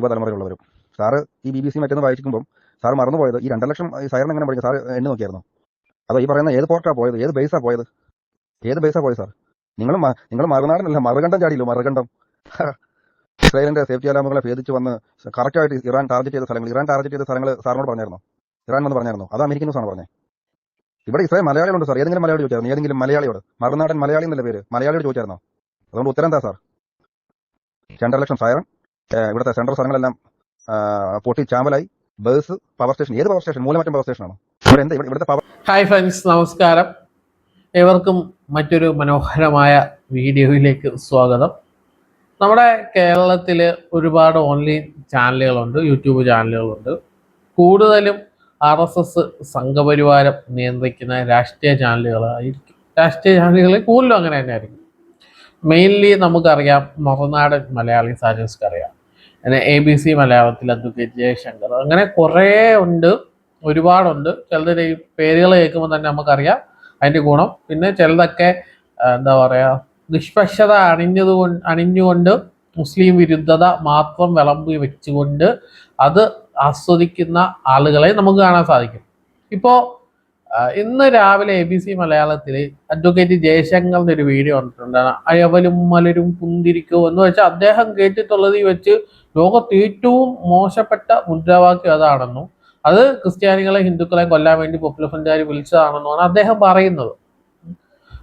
യുവതലമുറയിലുള്ളവരും sir ഈ B B C മറ്റൊന്ന് വായിക്കുമ്പോൾ സാർ മറന്നുപോയത് ഈ രണ്ടര ലക്ഷം ഈ എങ്ങനെ പഠിക്കും സാർ എണ്ണി നോക്കിയായിരുന്നു? അതോ ഈ പറയുന്ന ഏത് പോർട്ടാ പോയത്? ഏത് ബേസാ പോയത്? ഏത് ബേസാ പോയത് സാർ നിങ്ങൾ നിങ്ങൾ മറുനാടനല്ല മറുകണ്ഠം ചാടിയില്ല മറുകണ്ഠം. ഇസ്രായേലിന്റെ സേഫ്റ്റി അലാമുകളെ ഭേദിച്ച് വന്ന് കറക്റ്റായിട്ട് ഇറാൻ ടാർഗറ്റ് ചെയ്ത സ്ഥലങ്ങൾ ഇറാൻ ടാർഗറ്റ് ചെയ്ത സ്ഥലങ്ങൾ സാറിനോട് പറഞ്ഞായിരുന്നു? ഇറാൻ വന്ന് പറഞ്ഞായിരുന്നു? അത് അമേരിക്കൻ ന്യൂസാണ് പറഞ്ഞത് ഇവിടെ ഇസ്രായേൽ മലയാളികളുണ്ട് സാർ. ഏതെങ്കിലും മലയാളി ചോദിച്ചായിരുന്നു ഏതെങ്കിലും മലയാളിയോട്. മറുനാടൻ മലയാളി എന്നല്ല പേര്? മലയാളിയോട് ചോദിച്ചായിരുന്നോ? അതുകൊണ്ട് ഉത്തരം എന്താ സാർ? രണ്ടര ലക്ഷം ഏഹ് ഇവിടുത്തെ സെൻട്രൽ സ്ഥലങ്ങളെല്ലാം പൊട്ടി ചാമ്പലായി. ബസ് പവർ സ്റ്റേഷൻ ഏത് പവർ സ്റ്റേഷൻ മൂലമറ്റം പവർ സ്റ്റേഷനാണോ ഇവിടെ എന്താ ഇവിടെ- ഇവിടുത്തെ പവർ ഹായ് ഫ്രണ്ട്സ് നമസ്കാരം. ഏവർക്കും മറ്റൊരു മനോഹരമായ വീഡിയോയിലേക്ക് സ്വാഗതം. നമ്മുടെ കേരളത്തിൽ ഒരുപാട് ഓൺലൈൻ ചാനലുകളുണ്ട് യൂട്യൂബ് ചാനലുകളുണ്ട് കൂടുതലും ആർ എസ് എസ് സംഘപരിവാരം നിയന്ത്രിക്കുന്ന രാഷ്ട്രീയ ചാനലുകളായിരിക്കും രാഷ്ട്രീയ ചാനലുകളിൽ കൂടുതലും അങ്ങനെ തന്നെ ആയിരിക്കും മെയിൻലി നമുക്കറിയാം മറുനാടൻ മലയാളി സാജൻസ്ക്ക് അറിയാം പിന്നെ എ ബി സി മലയാളത്തിൽ അഡ്വക്കേറ്റ് ജയശങ്കർ. അങ്ങനെ കുറേ ഉണ്ട് ഒരുപാടുണ്ട്. ചിലതിന്റെ ഈ പേരുകൾ കേൾക്കുമ്പോൾ തന്നെ നമുക്കറിയാം അതിന്റെ ഗുണം. പിന്നെ ചിലതൊക്കെ എന്താ പറയുക നിഷ്പക്ഷത അണിഞ്ഞത് കൊണ്ട് അണിഞ്ഞുകൊണ്ട് മുസ്ലിം വിരുദ്ധത മാത്രം വിളമ്പി വെച്ചുകൊണ്ട് അത് ആസ്വദിക്കുന്ന ആളുകളെ നമുക്ക് കാണാൻ സാധിക്കും. ഇപ്പോൾ ഇന്ന് രാവിലെ എ ബി സി മലയാളത്തിൽ അഡ്വക്കേറ്റ് ജയശങ്കറിന്റെ ഒരു വീഡിയോ വന്നിട്ടുണ്ട് അയവലും മലരും പുന്തിരിക്കോ എന്ന് വെച്ചാൽ അദ്ദേഹം കേട്ടിട്ടുള്ളത് ഈ വെച്ച് ലോകത്ത് ഏറ്റവും മോശപ്പെട്ട മുദ്രാവാക്യം അതാണെന്നും അത് ക്രിസ്ത്യാനികളെ ഹിന്ദുക്കളെ കൊല്ലാൻ വേണ്ടി പോപ്പുലർ ഫ്രണ്ടുകാർ വിളിച്ചതാണെന്നുമാണ് അദ്ദേഹം പറയുന്നത്.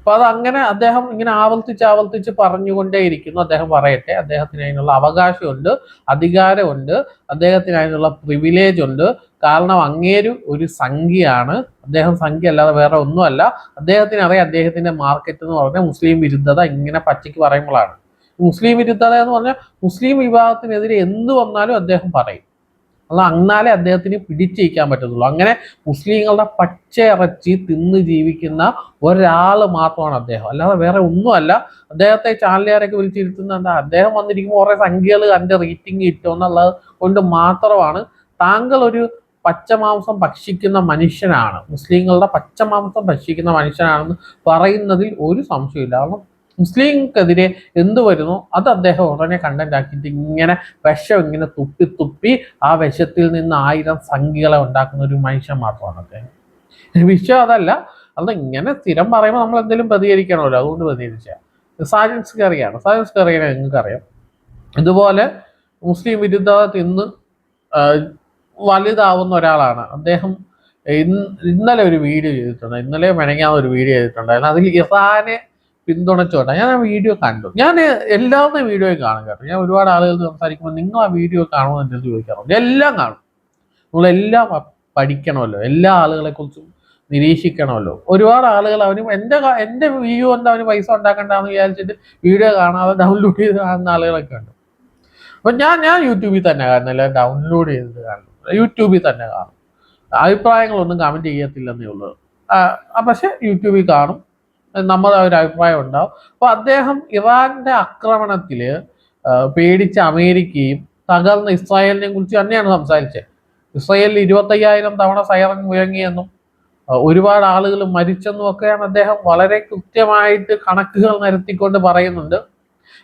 അപ്പൊ അത് അങ്ങനെ അദ്ദേഹം ഇങ്ങനെ ആവർത്തിച്ച് ആവർത്തിച്ച് പറഞ്ഞുകൊണ്ടേയിരിക്കുന്നു. അദ്ദേഹം പറയട്ടെ അദ്ദേഹത്തിന് അതിനുള്ള അവകാശമുണ്ട് അധികാരമുണ്ട് അദ്ദേഹത്തിന് അതിനുള്ള പ്രിവിലേജ് ഉണ്ട് കാരണം അങ്ങേരു ഒരു സംഖ്യയാണ്. അദ്ദേഹം സംഖ്യ അല്ലാതെ വേറെ ഒന്നുമല്ല. അദ്ദേഹത്തിന് അറിയാം അദ്ദേഹത്തിന്റെ മാർക്കറ്റ് എന്ന് പറഞ്ഞാൽ മുസ്ലിം വിരുദ്ധത ഇങ്ങനെ പച്ചയ്ക്ക് പറയുമ്പോഴാണ്. മുസ്ലിം വിരുദ്ധത എന്ന് പറഞ്ഞാൽ മുസ്ലിം വിഭാഗത്തിനെതിരെ എന്ത് വന്നാലും അദ്ദേഹം പറയും. അത് അന്നാലേ അദ്ദേഹത്തിന് പിടിച്ചിരിക്കാൻ പറ്റത്തുള്ളൂ. അങ്ങനെ മുസ്ലിങ്ങളുടെ പച്ചയിറച്ചി തിന്ന് ജീവിക്കുന്ന ഒരാൾ മാത്രമാണ് അദ്ദേഹം. അല്ലാതെ വേറെ ഒന്നുമല്ല. അദ്ദേഹത്തെ ചാനലുകാരൊക്കെ വിളിച്ചിരുത്തുന്ന എന്താ അദ്ദേഹം വന്നിരിക്കുമ്പോൾ കുറേ സംഖ്യകൾ അതിന്റെ റേറ്റിംഗ് കിട്ടും എന്നുള്ളത് കൊണ്ട് മാത്രമാണ്. താങ്കൾ ഒരു പച്ചമാംസം ഭക്ഷിക്കുന്ന മനുഷ്യനാണ്. മുസ്ലിങ്ങളുടെ പച്ചമാംസം ഭക്ഷിക്കുന്ന മനുഷ്യനാണെന്ന് പറയുന്നതിൽ ഒരു സംശയമില്ല കാരണം മുസ്ലിംക്കെതിരെ എന്ത് വരുന്നു? അത് അദ്ദേഹം ഉടനെ കണ്ടന്റ് ആക്കിയിട്ട് ഇങ്ങനെ വിഷം ഇങ്ങനെ തുപ്പി തുപ്പി ആ വിഷത്തിൽ നിന്ന് ആയിരം സംഖ്യകളെ ഉണ്ടാക്കുന്ന ഒരു മനുഷ്യൻ മാത്രമാണ് അദ്ദേഹം. വിഷയം അതല്ല അത് ഇങ്ങനെ സ്ഥിരം പറയുമ്പോൾ നമ്മൾ എന്തെങ്കിലും പ്രതികരിക്കണമല്ലോ. അതുകൊണ്ട് പ്രതികരിച്ച. സാജൻസ് കറിയാണ്. സാജൻസ് കറിയാണ് നിങ്ങൾക്ക് അറിയാം ഇതുപോലെ മുസ്ലിം വിരുദ്ധത തിന്ന് വലുതാവുന്ന ഒരാളാണ്. അദ്ദേഹം ഇന്ന് ഇന്നലെ ഒരു വീഡിയോ ചെയ്തിട്ടുണ്ട്. ഇന്നലെ മെനങ്ങാൻ ഒരു വീഡിയോ ചെയ്തിട്ടുണ്ടായിരുന്നു. അതിൽ ഇറാനെ പിന്തുണച്ചോട്ടെ. ഞാൻ ആ വീഡിയോ കണ്ടു. ഞാൻ എല്ലാവരുടെയും വീഡിയോ കാണും കേട്ടോ. ഞാൻ ഒരുപാട് ആളുകൾ സംസാരിക്കുമ്പോൾ നിങ്ങൾ ആ വീഡിയോ എന്റെ അടുത്ത് ചോദിക്കാറുണ്ട്. എല്ലാം കാണും. നമ്മളെല്ലാം പഠിക്കണമല്ലോ. എല്ലാ ആളുകളെ കുറിച്ചും നിരീക്ഷിക്കണമല്ലോ. ഒരുപാട് ആളുകൾ അവന് എന്റെ എന്റെ വ്യൂ കൊണ്ട് അവന് പൈസ ഉണ്ടാക്കണ്ടെന്ന് വിചാരിച്ചിട്ട് വീഡിയോ കാണാതെ ഡൗൺലോഡ് ചെയ്ത് കാണുന്ന ആളുകളൊക്കെ ഉണ്ട്. അപ്പൊ ഞാൻ ഞാൻ യൂട്യൂബിൽ തന്നെ കാണുന്നില്ല ഡൗൺലോഡ് ചെയ്ത് കാണും. യൂട്യൂബിൽ തന്നെ കാണും. അഭിപ്രായങ്ങളൊന്നും കമന്റ് ചെയ്യത്തില്ലെന്നേ ഉള്ളൂ. പക്ഷെ യൂട്യൂബിൽ കാണും. നമ്മുടെ ഒരു അഭിപ്രായം ഉണ്ടാവും. അപ്പൊ അദ്ദേഹം ഇറാന്റെ ആക്രമണത്തിൽ ആ, പേടിച്ച അമേരിക്കയും തകർന്ന ഇസ്രായേലിനെ കുറിച്ച് തന്നെയാണ് സംസാരിച്ചത്. ഇസ്രായേലിൽ ഇരുപത്തയ്യായിരം തവണ സൈറൻ മുഴങ്ങിയെന്നും ഒരുപാട് ആളുകൾ മരിച്ചെന്നും ഒക്കെയാണ് അദ്ദേഹം വളരെ കൃത്യമായിട്ട് കണക്കുകൾ നിരത്തിക്കൊണ്ട് പറയുന്നുണ്ട്.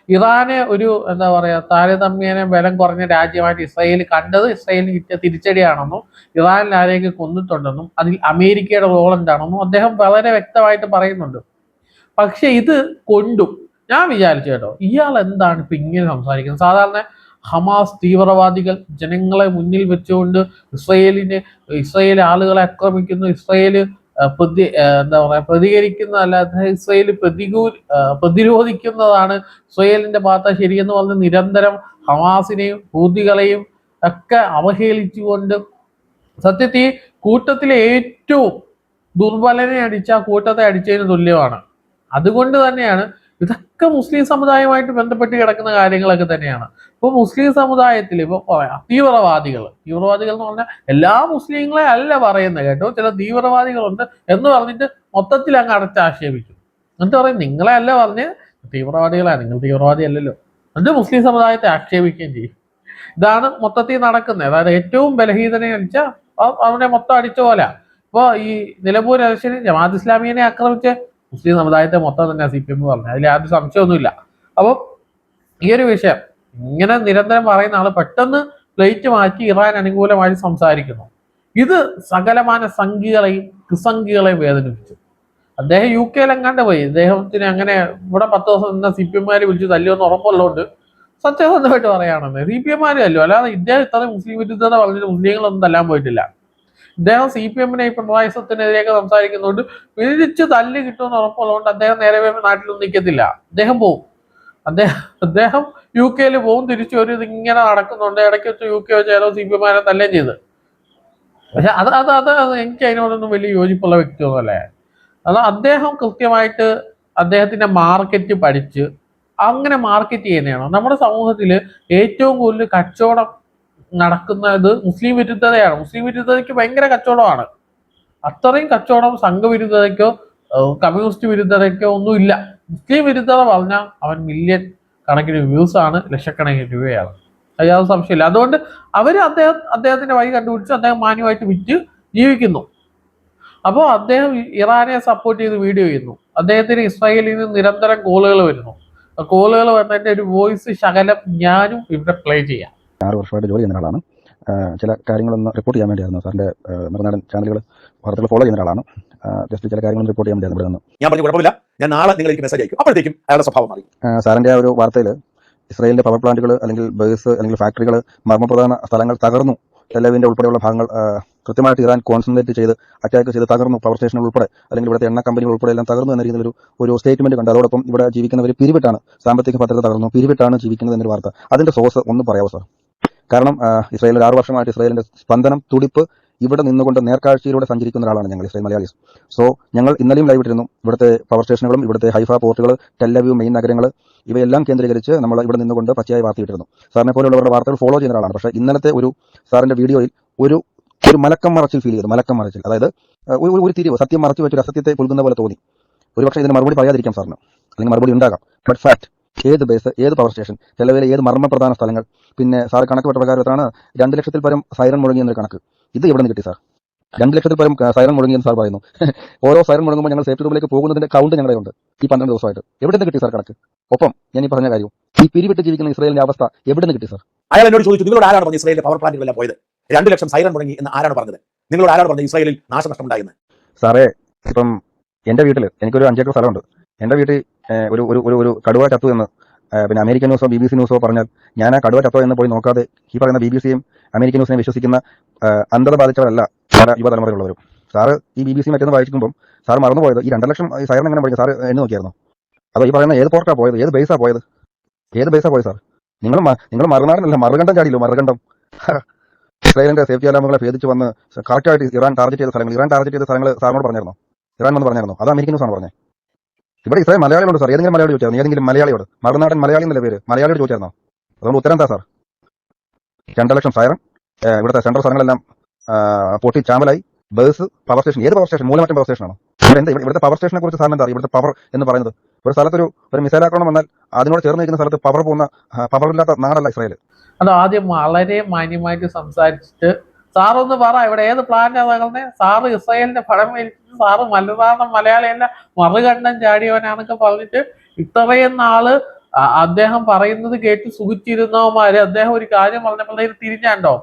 ഇറാനെ ഒരു എന്താ പറയാ താരതമ്യേന ബലം കുറഞ്ഞ രാജ്യമായിട്ട് ഇസ്രായേൽ കണ്ടത് ഇസ്രായേലിന് കിട്ടിയ തിരിച്ചടിയാണെന്നും ഇറാനിൽ ആരെയൊക്കെ കൊന്നിട്ടുണ്ടെന്നും അതിൽ അമേരിക്കയുടെ റോൾ എന്താണെന്നും അദ്ദേഹം വളരെ വ്യക്തമായിട്ട് പറയുന്നുണ്ട്. പക്ഷെ ഇത് കൊണ്ടും ഞാൻ വിചാരിച്ചു കേട്ടോ ഇയാൾ എന്താണ് ഇപ്പൊ ഇങ്ങനെ സംസാരിക്കുന്നത്? സാധാരണ ഹമാസ് തീവ്രവാദികൾ ജനങ്ങളെ മുന്നിൽ വെച്ചുകൊണ്ട് ഇസ്രയേലിന് ഇസ്രയേൽ ആളുകളെ ആക്രമിക്കുന്നു ഇസ്രയേൽ പ്രതി എന്താ പറയാ പ്രതികരിക്കുന്നതല്ലാതെ ഇസ്രയേൽ പ്രതികൂ പ്രതിരോധിക്കുന്നതാണ് ഇസ്രയേലിന്റെ ഭാഗത്ത് ശരിയെന്ന് പറഞ്ഞ് നിരന്തരം ഹമാസിനെയും ഹൂതികളെയും ഒക്കെ അവഹേളിച്ചുകൊണ്ട് സത്യത്തിൽ കൂട്ടത്തിലെ ഏറ്റവും ദുർബലനെ അടിച്ച കൂട്ടത്തെ അടിച്ചതിന് തുല്യമാണ്. അതുകൊണ്ട് തന്നെയാണ് ഇതൊക്കെ മുസ്ലിം സമുദായവുമായിട്ട് ബന്ധപ്പെട്ട് കിടക്കുന്ന കാര്യങ്ങളൊക്കെ തന്നെയാണ്. ഇപ്പൊ മുസ്ലിം സമുദായത്തിൽ ഇപ്പൊ തീവ്രവാദികൾ. തീവ്രവാദികൾ എന്ന് പറഞ്ഞാൽ എല്ലാ മുസ്ലിങ്ങളെ അല്ല പറയുന്നത് കേട്ടോ. ചില തീവ്രവാദികളുണ്ട് എന്ന് പറഞ്ഞിട്ട് മൊത്തത്തിൽ അങ്ങ് അടച്ചാക്ഷേപിക്കും എന്നിട്ട് പറയും നിങ്ങളെ അല്ല പറഞ്ഞ് തീവ്രവാദികളാണ്. നിങ്ങൾ തീവ്രവാദി അല്ലല്ലോ. എന്നിട്ട് മുസ്ലിം സമുദായത്തെ ആക്ഷേപിക്കുകയും ചെയ്യും. ഇതാണ് മൊത്തത്തിൽ നടക്കുന്നത്. അതായത് ഏറ്റവും ബലഹീനനെ അടിച്ച അവനെ മൊത്തം അടിച്ച പോലെ ഇപ്പൊ ഈ നിലമ്പൂർ ഇലക്ഷന് ജമാഅത്ത് ഇസ്ലാമിയെ ആക്രമിച്ച് മുസ്ലിം സമുദായത്തെ മൊത്തം തന്നെ സി പി എം പറഞ്ഞു. അതിൽ യാതൊരു സംശയമൊന്നുമില്ല. അപ്പം ഈ ഒരു വിഷയം ഇങ്ങനെ നിരന്തരം പറയുന്ന ആൾ പെട്ടെന്ന് പ്ലേറ്റ് മാറ്റി ഇറാൻ അനുകൂലമായി സംസാരിക്കുന്നു. ഇത് സകലമാന സംഘികളെയും കുസംഘികളെയും വേദനിപ്പിച്ചു. അദ്ദേഹം യു കെയിലെങ്ങാണ്ട് പോയി. അദ്ദേഹത്തിന് അങ്ങനെ ഇവിടെ പത്ത് ദിവസം നിന്ന സി പി എംമാര് വിളിച്ച് തല്ലുമെന്ന് ഉറപ്പുള്ളതുകൊണ്ട് സത്യസന്ധമായിട്ട് പറയുകയാണെന്ന്. സി പി എംമാരും അല്ലോ അല്ലാതെ ഇദ്ദേഹം ഇത്രയും മുസ്ലിം വിരുദ്ധത പറഞ്ഞിട്ട് മുസ്ലിങ്ങളൊന്നും തല്ലാൻ പോയിട്ടില്ല. ഇദ്ദേഹം സി പി എമ്മിനെ പിണറായി സത്തിനെതിരെയൊക്കെ സംസാരിക്കുന്നതുകൊണ്ട് പിരിച്ചു തല്ല് കിട്ടുമെന്ന് ഉറപ്പുള്ളതുകൊണ്ട് അദ്ദേഹം നേരെ നാട്ടിൽ നിൽക്കത്തില്ല അദ്ദേഹം പോവും. അദ്ദേഹം അദ്ദേഹം യു കെയിൽ പോവും. തിരിച്ചു ഒരു ഇങ്ങനെ നടക്കുന്നുണ്ട്. ഇടയ്ക്ക് വെച്ച് യു കെ വെച്ച് ഏതോ സി പി എമ്മാരെ തല്ലേം ചെയ്ത്. പക്ഷെ അത് അത് അത് അത് എനിക്ക് അതിനോടൊന്നും വലിയ യോജിപ്പുള്ള വ്യക്തിയൊന്നുമല്ലേ അത് അദ്ദേഹം കൃത്യമായിട്ട് അദ്ദേഹത്തിന്റെ മാർക്കറ്റ് പഠിച്ച് അങ്ങനെ മാർക്കറ്റ് ചെയ്യുന്നതാണ്? നമ്മുടെ സമൂഹത്തിൽ ഏറ്റവും കൂടുതൽ കച്ചവടം നടക്കുന്നത് മുസ്ലിം വിരുദ്ധതയാണ്. മുസ്ലിം വിരുദ്ധതയ്ക്ക് ഭയങ്കര കച്ചവടമാണ്. അത്രയും കച്ചവടം സംഘവിരുദ്ധതയ്ക്കോ കമ്മ്യൂണിസ്റ്റ് വിരുദ്ധതയ്ക്കോ ഒന്നുമില്ല മുസ്ലിം വിരുദ്ധത പറഞ്ഞാൽ അവൻ മില്യൺ കണക്കിന് വ്യൂസ് ആണ് ലക്ഷക്കണക്കിന് രൂപയാണ്. യാതൊരു സംശയമില്ല അതുകൊണ്ട് അവർ അദ്ദേഹം അദ്ദേഹത്തിന്റെ വഴി കണ്ടുപിടിച്ച് അദ്ദേഹം മാന്യമായിട്ട് വിറ്റ് ജീവിക്കുന്നു. അപ്പോൾ അദ്ദേഹം ഇറാനെ സപ്പോർട്ട് ചെയ്ത് വീഡിയോ ചെയ്യുന്നു. അദ്ദേഹത്തിന് ഇസ്രായേലിൽ നിന്ന് നിരന്തരം കോളുകൾ വരുന്നു. കോളുകൾ വന്നതിന്റെ ഒരു വോയിസ് ശകലം ഞാനും ഇവിടെ പ്ലേ ചെയ്യാം. ആറ് വർഷമായിട്ട് ജോലി ചെയ്യുന്ന ഒരാളാണ്. ചില കാര്യങ്ങളൊന്ന് റിപ്പോർട്ട് ചെയ്യാൻ വേണ്ടിയായിരുന്നു. സാറിന്റെ മറുനാടൻ ചാനലുകൾ വാർത്തകൾ ഫോളോ ചെയ്യുന്ന ഒരാളാണ്. ജസ്റ്റ് ചില കാര്യങ്ങളും റിപ്പോർട്ട് ചെയ്യാൻ വേണ്ടിയായിരുന്നു ഇവിടെ നിന്ന് ഞാൻ പറഞ്ഞു കുഴപ്പമില്ല. ഞാൻ നാളെ നിങ്ങൾക്ക് മെസ്സേജ് അയക്കും. അപ്പോഴത്തേക്കും അയാളുടെ സ്വഭാവം മാറി. സാറിന്റെ ആ ഒരു വാർത്തയിൽ ഇസ്രായേലിന്റെ പവർ പ്ലാന്റുകൾ അല്ലെങ്കിൽ ബേസ് അല്ലെങ്കിൽ ഫാക്ടറികൾ മർമ്മപ്രധാന സ്ഥലങ്ങൾ തകർന്നു. ടെലവിന്റെ ഉൾപ്പെടെയുള്ള ഭാഗങ്ങൾ കൃത്യമായിട്ട് ഇറാൻ കോൺസെൻട്രേറ്റ് ചെയ്ത് അറ്റാക്ക് ചെയ്ത് തകർന്നു. പവർ സ്റ്റേഷനുകൾ ഉൾപ്പെടെ അല്ലെങ്കിൽ ഇവിടുത്തെ എണ്ണ കമ്പനികൾ ഉൾപ്പെടെ എല്ലാം തകർന്നു എന്ന രീതിയിൽ ഒരു ഒരു സ്റ്റേറ്റ്മെന്റ് കണ്ട്. അതോടൊപ്പം ഇവിടെ ജീവിക്കുന്നവർ പിരിവിട്ടാണ്. സാമ്പത്തിക ഭദ്രത തകർന്നു. പിരിവിട്ടാണ് ജീവിക്കുന്നത് എന്നൊരു വാർത്ത. അതിന്റെ സോഴ്സ് ഒന്ന് പറയാമോ സാർ? കാരണം ഇസ്രായേലിൽ ആറു വർഷമായിട്ട് ഇസ്രായേലിന്റെ സ്പന്ദനം തുടിപ്പ് ഇവിടെ നിന്നുകൊണ്ട് നേർക്കാഴ്ചയിലൂടെ സഞ്ചരിക്കുന്ന ഒരാളാണ് ഞങ്ങൾ ഇസ്രായേൽ മലയാളീസ്. സോ ഞങ്ങൾ ഇന്നലെയും ലൈവ് ഇട്ടിരുന്നു. ഇവിടുത്തെ പവർ സ്റ്റേഷനുകളും ഇവിടുത്തെ ഹൈഫ പോർട്ടുകൾ ടെല്ലവ്യൂ മെയിൻ നഗരങ്ങൾ ഇവയെല്ലാം കേന്ദ്രീകരിച്ച് നമ്മൾ ഇവിടെ നിന്നുകൊണ്ട് പച്ചയായി വാർത്തയിട്ടിരുന്നു സാറിനെ പോലെയുള്ളവരുടെ വാർത്തകൾ ഫോളോ ചെയ്യുന്ന ഒരാളാണ്. പക്ഷേ ഇന്നലത്തെ ഒരു സാറിന്റെ വീഡിയോയിൽ ഒരു ഒരു മലക്കം മറച്ചിൽ ഫീൽ ചെയ്തു മലക്കം മറച്ചിൽ. അതായത് ഒരു ഒരു തിരിവ് സത്യം മറച്ചു വെച്ചൊരു അസത്യത്തെ പുൽകുന്ന പോലെ തോന്നി. ഒരുപക്ഷെ ഇതിന് മറുപടി പറയാതിരിക്കാം സാറിന്. അല്ലെങ്കിൽ മറുപടി ഉണ്ടാകാം. ബട്ട് ഫാക്ട് ഏത് ബേസ് ഏത് പവർ സ്റ്റേഷൻ ചിലവിലെ ഏത് മർമ്മപ്രധാന സ്ഥലങ്ങൾ പിന്നെ സാർ കണക്ക് പെട്ട പ്രകാരം എത്രയാണ് രണ്ട് ലക്ഷത്തിൽ പരം സൈറൺ മുഴങ്ങിയെന്നൊരു കണക്ക്. ഇത് എവിടെ നിന്ന് കിട്ടി സാർ രണ്ട് ലക്ഷത്തിൽ പരം സൈറൻ സൈറൺ മുഴങ്ങിയെന്ന് സാർ പറയുന്നു. ഓരോ സൈറൺ മുഴങ്ങുമ്പോൾ ഞങ്ങൾ സേഫ്റ്റി റൂമിലേക്ക് പോകുന്നതിന്റെ കൗണ്ട് ഞങ്ങളുടെ ഉണ്ട് ഈ പന്ത്രണ്ട് ദിവസമായിട്ട്. എവിടെ നിന്ന് കിട്ടി സാർ കണക്ക്? ഒപ്പം ഞാൻ ഈ പറഞ്ഞ കാര്യം ഈ പിരിവിട്ട് ജീവിക്കുന്ന ഇസ്രയേലിന്റെ അവസ്ഥ എവിടെ നിന്ന് കിട്ടി സാർ അയാൾ എന്നോട് ചോദിച്ചു നിങ്ങളോട് ആരാണ് പറഞ്ഞത് ഇസ്രയേലിലെ പവർ പ്ലാന്റുകളെല്ലാം പോയത്? രണ്ട് ലക്ഷം സൈറൺ മുഴങ്ങി എന്ന് ആരാണ് പറഞ്ഞത്? നിങ്ങളോട് ആരാണ് പറഞ്ഞത് ഇസ്രയേലിൽ നാശനഷ്ടം ഉണ്ടായെന്ന് സാറേ ഇപ്പം എന്റെ വീട്ടിൽ എനിക്കൊരു അഞ്ചേക്കർ സ്ഥലമുണ്ട്. എന്റെ വീട്ടിൽ ഒരു ഒരു ഒരു ഒരു കടുവ ചത്തു എന്ന് പിന്നെ അമേരിക്കൻ ന്യൂസോ ബി ബി സി ന്യൂസോ പറഞ്ഞാൽ ഞാൻ ആ കടുവ ചത്തോ എന്ന് പോയി നോക്കാതെ ഈ പറയുന്ന ബി ബി സിയും അമേരിക്കൻ ന്യൂസിനെ വിശ്വസിക്കുന്ന അന്ധത ബാധിച്ചവരല്ല സാറ് യുവതലമുറയിലുള്ളവരും സാറ് ഈ ബി ബി സി മറ്റൊന്ന് വായിക്കുമ്പോൾ സാർ മറന്നുപോയത് ഈ രണ്ടര ലക്ഷം സാറിന് എങ്ങനെ പഠിക്കും സാർ എണ്ണി നോക്കിയായിരുന്നു? അതോ ഈ പറയുന്ന ഏത് പോർട്ടാ പോയത്? ഏത് ബേസാ പോയത്? ഏത് ബേസാ പോയത് സാർ നിങ്ങൾ നിങ്ങൾ മറുനാടനല്ല മറുകണ്ഠം ചാടിയില്ലോ മറുകണ്ഠം. ഇസ്രായേലിന്റെ സേഫ്റ്റി അലാമുകളെ ഭേദിച്ച് വന്ന് കറക്റ്റായിട്ട് ഇറാൻ ടാർഗറ്റ് ചെയ്ത സ്ഥലങ്ങൾ ഇറാൻ ടാർഗറ്റ് ചെയ്ത സ്ഥലങ്ങൾ സാറിനോട് പറഞ്ഞിരുന്നോ ഇറാൻ വന്ന് പറഞ്ഞിരുന്നു അത് അമേരിക്കൻ ന്യൂസാണ് പറഞ്ഞത് ഇവിടെ ഇത്രയും മലയാളികളുണ്ട് സാർ ഏതെങ്കിലും മലയാളി ചോദിച്ചാൽ ഏതെങ്കിലും മലയാളിയോട്. മറുനാടൻ മലയാളി എന്നല്ലേ പേര്? മലയാളിയോട് ചോദിച്ചായിരുന്നോ? അതുകൊണ്ട് ഉത്തരം എന്താ സാർ രണ്ട് ലക്ഷം ഏഹ് ഇവിടുത്തെ സെൻട്രൽ സ്ഥലങ്ങളെല്ലാം പൊട്ടി ചാമ്പലായി ബസ് പവർ സ്റ്റേഷൻ ഏത് പവർ സ്റ്റേഷൻ മൂലമറ്റം പവർ സ്റ്റേഷനാണോ ഇവിടെ എന്താ ഇവിടുത്തെ പവർ സ്റ്റേഷനെ കുറിച്ച് സാറിന് എന്താ ഇവിടുത്തെ പവർ എന്ന് പറയുന്നത്. ഒരു സ്ഥലത്തൊരു ഒരു മിസൈൽ ആക്രമണം വന്നാൽ അതിനോട് ചേർന്ന് നിൽക്കുന്ന സ്ഥലത്ത് പവർ പോകുന്ന പവർ ഇല്ലാത്ത നാടല്ല ഇസ്രായേൽ അത് ആദ്യം വളരെ മാന്യമായിട്ട് സംസാരിച്ചിട്ട് സാറൊന്ന് പറ ഇവിടെ ഏത് പ്ലാനാ തകർന്നെ? സാറ് ഇസ്രയേലിന്റെ പടം മേടിച്ചിട്ട് സാറ് മലനാഥം മലയാളിയല്ല മറുകണ്ഠം ചാടിയവനാന്നൊക്കെ പറഞ്ഞിട്ട് ഇത്രയും നാൾ അദ്ദേഹം പറയുന്നത് കേട്ട് സുഖിച്ചിരുന്നവന്മാര് അദ്ദേഹം ഒരു കാര്യം പറഞ്ഞപ്പോഴത്തേക്ക് തിരിഞ്ഞാണ്ടോ?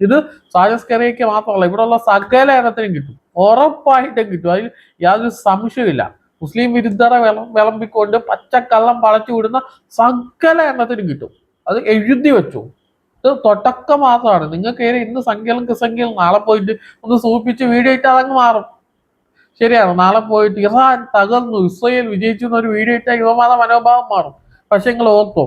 ഇത് സാജസ്കറിയയ്ക്ക് മാത്രമല്ല ഇവിടെയുള്ള സകല ഇനത്തിനും കിട്ടും. ഉറപ്പായിട്ടും കിട്ടും. അതിൽ യാതൊരു സംശയമില്ല മുസ്ലിം വിരുദ്ധരെ വിളം വിളമ്പിക്കൊണ്ട് പച്ചക്കള്ളം പളച്ചു വിടുന്ന സകല എണ്ണത്തിനും കിട്ടും. അത് എഴുതി വെച്ചു. ഇത് തൊട്ടക്ക മാത്രമാണ് നിങ്ങൾക്ക് ഇന്ന് സംഖ്യകളും കിസംഖ്യകളും നാളെ പോയിട്ട് ഒന്ന് സൂപ്പിച്ച് വീഡിയോ ഇട്ട് അതങ്ങ് മാറും. ശരിയാണ്. നാളെ പോയിട്ട് ഇറാൻ തകർന്നു. ഇസ്രയേൽ വിജയിച്ചു എന്നൊരു വീഡിയോ ഇട്ടാൽ യുവമാത മനോഭാവം മാറും. പക്ഷെ നിങ്ങൾ ഓർത്തോ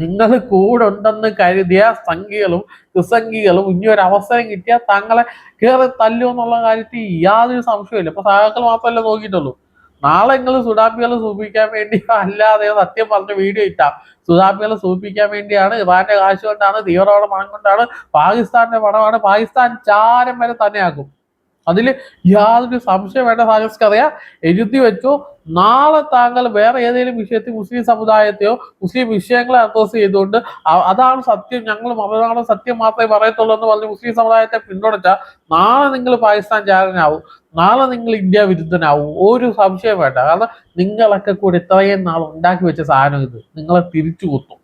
നിങ്ങൾ കൂടെ ഉണ്ടെന്ന് കരുതിയ സംഖ്യകളും കുസംഖികളും ഇനി ഒരു അവസരം കിട്ടിയാൽ തങ്ങളെ കയറി തല്ലു എന്നുള്ള കാര്യത്തിൽ യാതൊരു സംശയമില്ല ഇപ്പൊ സഹാക്കൾ മാത്രമല്ല നോക്കിയിട്ടുള്ളൂ. നാളെ നിങ്ങൾ സുഡാപ്പികളെ സൂപ്പിക്കാൻ വേണ്ടി അല്ലാതെ സത്യം പറഞ്ഞ വീഡിയോ ഇട്ടാ. സുഡാപ്പികളെ സൂപ്പിക്കാൻ വേണ്ടിയാണ് ഇറാന്റെ കാശ് കൊണ്ടാണ് തീവ്രവാദ പണം കൊണ്ടാണ് പാകിസ്ഥാന്റെ പണമാണ്. പാകിസ്ഥാൻ ചാരം വരെ തന്നെയാക്കും. അതിൽ യാതൊരു സംശയം വേണ്ട സാഹചര്യം എഴുതി വെച്ചു നാളെ താങ്കൾ വേറെ ഏതെങ്കിലും വിഷയത്തിൽ മുസ്ലിം സമുദായത്തെയോ മുസ്ലിം വിഷയങ്ങളെ അഡ്രസ് ചെയ്തുകൊണ്ട് അതാണ് സത്യം ഞങ്ങളും അവരാണ് സത്യം മാത്രമേ പറയത്തുള്ളൂ എന്ന് പറഞ്ഞ് മുസ്ലിം സമുദായത്തെ പിന്തുണച്ചാൽ നാളെ നിങ്ങൾ പാകിസ്ഥാൻ ചാരനാവും നാളെ നിങ്ങൾ ഇന്ത്യ വിരുദ്ധനാവും. ഒരു സംശയം വേണ്ട. കാരണം നിങ്ങളൊക്കെ കൂടി ഇത്രയും നാൾ ഉണ്ടാക്കി വെച്ച സാധനം ഇത്. നിങ്ങളെ തിരിച്ചു കുത്തും.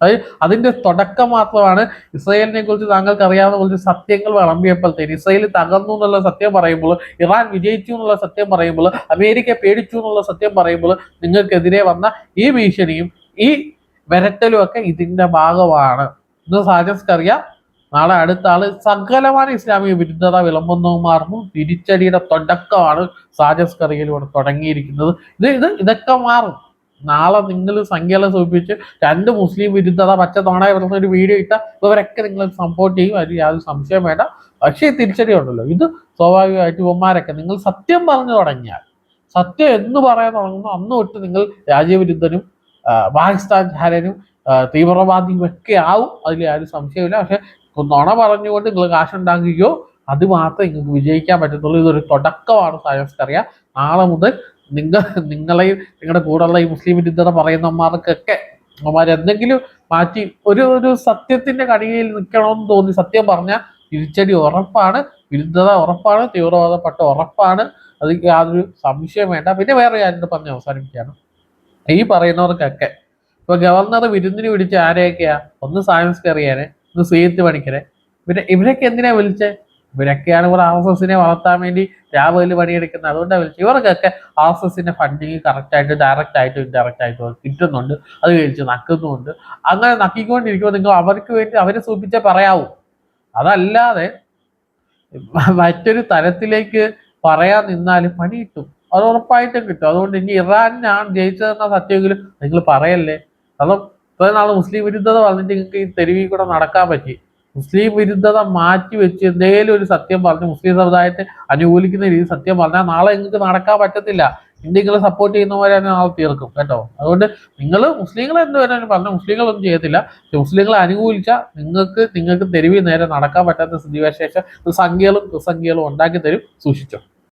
അത് അതിന്റെ തുടക്കം മാത്രമാണ്. ഇസ്രയേലിനെ കുറിച്ച് താങ്കൾക്ക് അറിയാവുന്ന കുറച്ച് സത്യങ്ങൾ വിളമ്പിയപ്പോഴത്തേന് ഇസ്രയേൽ തകർന്നു എന്നുള്ള സത്യം പറയുമ്പോൾ ഇറാൻ വിജയിച്ചു എന്നുള്ള സത്യം പറയുമ്പോൾ അമേരിക്ക പേടിച്ചു എന്നുള്ള സത്യം പറയുമ്പോൾ നിങ്ങൾക്കെതിരെ വന്ന ഈ ഭീഷണിയും ഈ വിരട്ടലും ഒക്കെ ഇതിന്റെ ഭാഗമാണ്. ഇന്ന് സാജസ് അറിയാം നാളെ അടുത്ത ആൾ സകലമാണ് ഇസ്ലാമിക വിരുദ്ധത വിളമ്പുന്നവന്മാർക്കും തിരിച്ചടിയുടെ തുടക്കമാണ് സാജസ്കറിയിലൂടെ തുടങ്ങിയിരിക്കുന്നത്. ഇത് ഇത് ഇതൊക്കെ മാറും. നാളെ നിങ്ങൾ സംഖ്യകളെ സൂചിപ്പിച്ച് രണ്ട് മുസ്ലിം വിരുദ്ധത പച്ച തോണ വരുന്ന ഒരു വീഡിയോ ഇട്ട ഇവരൊക്കെ നിങ്ങൾ സപ്പോർട്ട് ചെയ്യും. അതിൽ യാതൊരു സംശയം വേണ്ട. പക്ഷേ തിരിച്ചടിയുണ്ടല്ലോ ഇത് സ്വാഭാവികമായിട്ട് ഇവന്മാരൊക്കെ നിങ്ങൾ സത്യം പറഞ്ഞു തുടങ്ങിയാൽ സത്യം എന്ന് പറയാൻ തുടങ്ങുമ്പോൾ അന്ന് തൊട്ട് നിങ്ങൾ രാജ്യവിരുദ്ധനും പാകിസ്ഥാൻകാരനും തീവ്രവാദിയും ഒക്കെ ആവും. അതിൽ യാതൊരു സംശയമില്ല പക്ഷെ നുണ പറഞ്ഞുകൊണ്ട് നിങ്ങൾ കാശുണ്ടാക്കുകയോ അത് മാത്രമേ നിങ്ങൾക്ക് വിജയിക്കാൻ പറ്റത്തുള്ളൂ. ഇതൊരു തുടക്കമാണ്. സയൻസ് അറിയാം നാളെ മുതൽ നിങ്ങൾ നിങ്ങളെയും നിങ്ങളുടെ കൂടെയുള്ള ഈ മുസ്ലിം വിരുദ്ധത പറയുന്നവന്മാർക്കൊക്കെ അവന്മാർ എന്തെങ്കിലും മാറ്റി ഒരു ഒരു സത്യത്തിന്റെ കടിയിൽ നിൽക്കണമെന്ന് തോന്നി. സത്യം പറഞ്ഞാൽ തിരിച്ചടി ഉറപ്പാണ് വിരുദ്ധത ഉറപ്പാണ് തീവ്രവാദപ്പെട്ട ഉറപ്പാണ്. അത് യാതൊരു സംശയം വേണ്ട. പിന്നെ വേറെ കാര്യം പറഞ്ഞ് അവസാനിപ്പിക്കുകയാണ് ഈ പറയുന്നവർക്കൊക്കെ ഇപ്പൊ ഗവർണർ വിരുന്നിന് വിളിച്ച ആരെയൊക്കെയാ? ഒന്ന് സയൻസ് കറിയാനെ ഒന്ന് സീത്ത് പണിക്കരെ. പിന്നെ ഇവരൊക്കെ എന്തിനാ വിളിച്ചേ? ഇവരൊക്കെയാണ് ഇവർ ആർ എസ് എസിനെ വളർത്താൻ വേണ്ടി രാവിലെ പണിയെടുക്കുന്നത്. അതുകൊണ്ടാണ് വിളിച്ചത്. ഇവർക്കൊക്കെ ആർ എസ് എസിന്റെ ഫണ്ടിങ് കറക്റ്റ് ആയിട്ട് ഡയറക്റ്റ് ആയിട്ടും ഇൻഡയറക്റ്റ് ആയിട്ടും കിട്ടുന്നുണ്ട്. അത് കഴിച്ച് നക്കുന്നുണ്ട് അങ്ങനെ നക്കിക്കൊണ്ടിരിക്കുമ്പോൾ നിങ്ങൾ അവർക്ക് വേണ്ടി അവരെ സൂചിപ്പിച്ചേ പറയാവൂ. അതല്ലാതെ മറ്റൊരു തരത്തിലേക്ക് പറയാൻ നിന്നാലും പണി കിട്ടും. അത് ഉറപ്പായിട്ടും കിട്ടും. അതുകൊണ്ട് ഇനി ഇറാനാണ് ജയിച്ചതെന്ന സത്യമെങ്കിലും നിങ്ങൾ പറയല്ലേ? കാരണം ഇത്രയും നാൾ മുസ്ലിം വിരുദ്ധത വന്നിട്ട് നിങ്ങൾക്ക് ഈ തെരുവിൽ കൂടെ നടക്കാൻ പറ്റി. മുസ്ലിം വിരുദ്ധത മാറ്റി വെച്ച് എന്തെങ്കിലും ഒരു സത്യം പറഞ്ഞ് മുസ്ലിം സമുദായത്തെ അനുകൂലിക്കുന്ന രീതി സത്യം പറഞ്ഞാൽ നാളെ നിങ്ങൾക്ക് നടക്കാൻ പറ്റത്തില്ല. ഇന്ത്യകളെ സപ്പോർട്ട് ചെയ്യുന്നവരെ നാളെ തീർക്കും കേട്ടോ. അതുകൊണ്ട് നിങ്ങൾ മുസ്ലിങ്ങൾ എന്ത് വേണമെങ്കിലും പറഞ്ഞു മുസ്ലിങ്ങളൊന്നും ചെയ്യത്തില്ല. മുസ്ലിങ്ങളെ അനുകൂലിച്ചാൽ നിങ്ങൾക്ക് നിങ്ങൾക്ക് തെരുവിൽ നേരെ നടക്കാൻ പറ്റാത്ത സ്ഥിതിവിശേഷം സംഖ്യകളും ദുസംഖ്യകളും ഉണ്ടാക്കി തരും സൂക്ഷിച്ചോ.